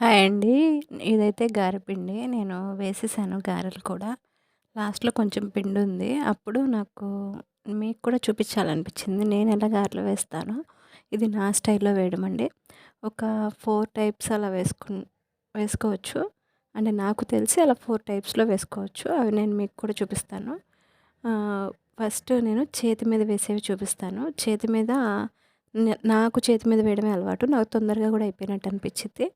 Hi అండి. ఇదైతే గారెపిండి. నేను వేసేసాను గారెలు కూడా. లాస్ట్లో కొంచెం పిండి ఉంది అప్పుడు నాకు మీకు కూడా చూపించాలనిపించింది. నేను ఎలా గారెలు వేస్తాను? ఇది నా స్టైల్లో వేయడం అండి. ఒక ఫోర్ టైప్స్ అలా వేసుకు వేసుకోవచ్చు. అంటే నాకు తెలిసి అలా ఫోర్ టైప్స్లో వేసుకోవచ్చు. అవి నేను మీకు కూడా చూపిస్తాను. ఫస్ట్ నేను చేతి మీద వేసేవి చూపిస్తాను. చేతి మీద నాకు చేతి మీద వేయడమే అలవాటు. నాకు తొందరగా కూడా అయిపోయినట్టు అనిపించింది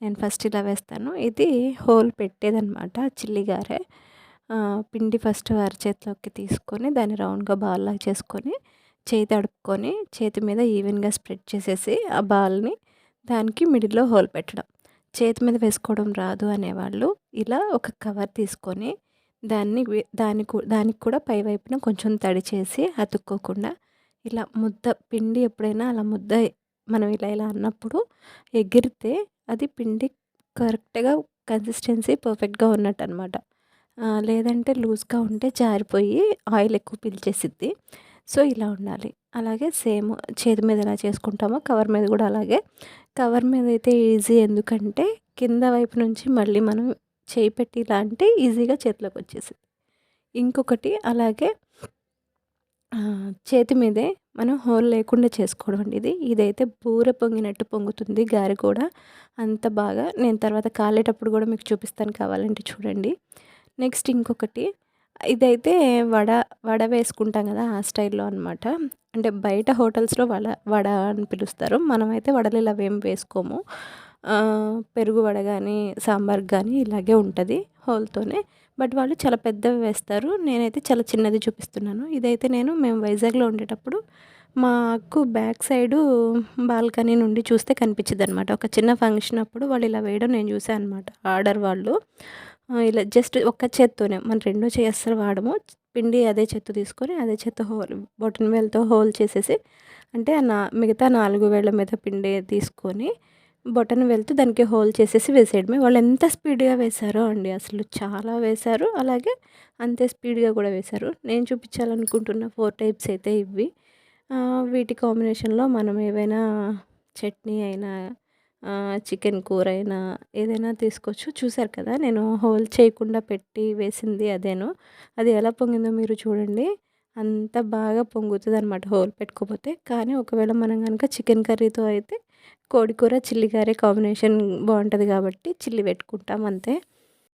నేను ఫస్ట్ ఇలా వేస్తాను. ఇది హోల్ పెట్టేదనమాట చిల్లిగారె పిండి ఫస్ట్ అరచేతిలోకి తీసుకొని దాన్ని రౌండ్గా బాల్లాగా చేసుకొని చేయి తడుపుకొని చేతి మీద ఈవెన్గా స్ప్రెడ్ చేసేసి ఆ బాల్ని దానికి మిడిల్లో హోల్ పెట్టడం. చేతి మీద వేసుకోవడం రాదు అనేవాళ్ళు ఇలా ఒక కవర్ తీసుకొని దాన్ని దాని దానికి కూడా పై వైపున కొంచెం తడి చేసి అతుక్కోకుండా ఇలా ముద్ద పిండి ఎప్పుడైనా అలా ముద్ద మనం ఇలా ఇలా అన్నప్పుడు ఎగిరితే అది పిండి కరెక్ట్గా కన్సిస్టెన్సీ పర్ఫెక్ట్గా ఉన్నట్టు అనమాట లేదంటే లూజ్గా ఉంటే జారిపోయి ఆయిల్ ఎక్కువ పీల్చేసిద్ది. సో ఇలా ఉండాలి. అలాగే సేమ్ చేతి మీద ఎలా చేసుకుంటామో కవర్ మీద కూడా అలాగే. కవర్ మీద అయితే ఈజీ ఎందుకంటే కింద వైపు నుంచి మళ్ళీ మనం చేయి పెట్టి ఇలా అంటే ఈజీగా చేతిలోకి వచ్చేసింది ఇంకొకటి అలాగే చేతి మీదే మనం హోల్ లేకుండా చేసుకోవడం అండి ఇది. ఇదైతే బూర పొంగినట్టు పొంగుతుంది గారి కూడా. అంత బాగా. నేను తర్వాత కాలేటప్పుడు కూడా మీకు చూపిస్తాను కావాలంటే చూడండి. నెక్స్ట్ ఇంకొకటి. ఇదైతే వడ వడ వేసుకుంటాం కదా ఆ స్టైల్లో అనమాట అంటే బయట హోటల్స్లో వడ వడ అని పిలుస్తారు. మనమైతే వడలు ఇలా ఏం వేసుకోము. పెరుగు వడ కానీ సాంబార్ కానీ ఇలాగే ఉంటుంది హోల్తోనే. బట్ వాళ్ళు చాలా పెద్దవి వేస్తారు. నేనైతే చాలా చిన్నది చూపిస్తున్నాను. ఇదైతే నేను మేము వైజాగ్లో ఉండేటప్పుడు మాకు బ్యాక్ సైడు బాల్కనీ నుండి చూస్తే కనిపించింది అనమాట ఒక చిన్న ఫంక్షన్ అప్పుడు వాళ్ళు ఇలా వేయడం నేను చూసాను అనమాట ఆర్డర్ వాళ్ళు ఇలా జస్ట్ ఒక్క చేత్తోనే మనం రెండో చేస్తారు వాడము. పిండి అదే చెత్త తీసుకొని అదే చెత్త హోల్ బొటన్ వేలతో హోల్ చేసేసి అంటే నా మిగతా నాలుగు వేల మీద పిండి తీసుకొని బొటన్ వెళ్తూ దానికి హోల్ చేసేసి వేసేయడమే. వాళ్ళు ఎంత స్పీడ్గా వేశారో అండి అసలు చాలా వేశారు. అలాగే అంతే స్పీడ్గా కూడా వేశారు. నేను చూపించాలనుకుంటున్న ఫోర్ టైప్స్ అయితే ఇవి వీటి కాంబినేషన్లో మనం ఏవైనా చట్నీ అయినా చికెన్ కూర అయినా ఏదైనా తీసుకోవచ్చు. చూసారు కదా నేను హోల్ చేయకుండా పెట్టి వేసింది అదేను. అది ఎలా పొంగిందో మీరు చూడండి. అంత బాగా పొంగుతుంది అనమాట హోల్ పెట్టుకోపోతే. కానీ ఒకవేళ మనం కనుక చికెన్ కర్రీతో అయితే కోడికూర చిల్లి కర్రీ కాంబినేషన్ బాగుంటుంది కాబట్టి చిల్లి పెట్టుకుంటాం అంతే.